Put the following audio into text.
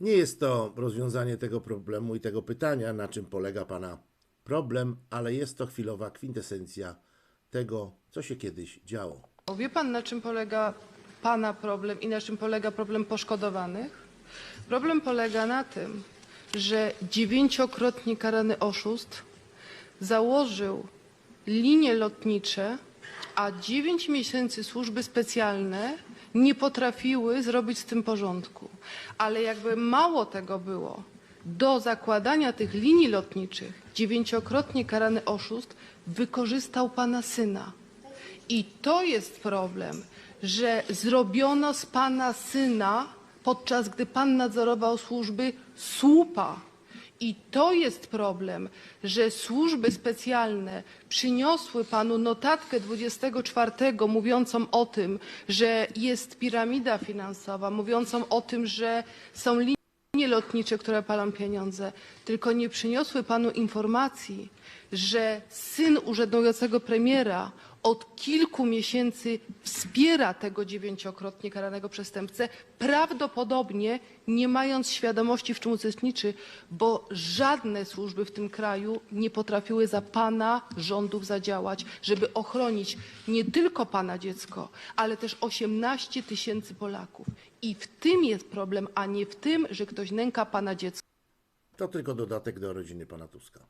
Nie jest to rozwiązanie tego problemu i tego pytania, na czym polega Pana problem, ale jest to chwilowa kwintesencja tego, co się kiedyś działo. Wie pan, na czym polega pana problem i na czym polega problem poszkodowanych? Problem polega na tym, że dziewięciokrotnie karany oszust założył linie lotnicze, a dziewięć miesięcy służby specjalne nie potrafiły zrobić z tym porządku. Ale jakby mało tego było, do zakładania tych linii lotniczych dziewięciokrotnie karany oszust wykorzystał pana syna. I to jest problem, że zrobiono z pana syna, podczas gdy pan nadzorował służby, słupa. I to jest problem, że służby specjalne przyniosły panu notatkę 24 mówiącą o tym, że jest piramida finansowa, mówiącą o tym, że są linie lotnicze, które palą pieniądze, tylko nie przyniosły panu informacji, że syn urzędującego premiera od kilku miesięcy wspiera tego dziewięciokrotnie karanego przestępcę, prawdopodobnie nie mając świadomości, w czym uczestniczy, bo żadne służby w tym kraju nie potrafiły za pana rządów zadziałać, żeby ochronić nie tylko pana dziecko, ale też 18 tysięcy Polaków. I w tym jest problem, a nie w tym, że ktoś nęka pana dziecko. To tylko dodatek do rodziny Pana Tuska.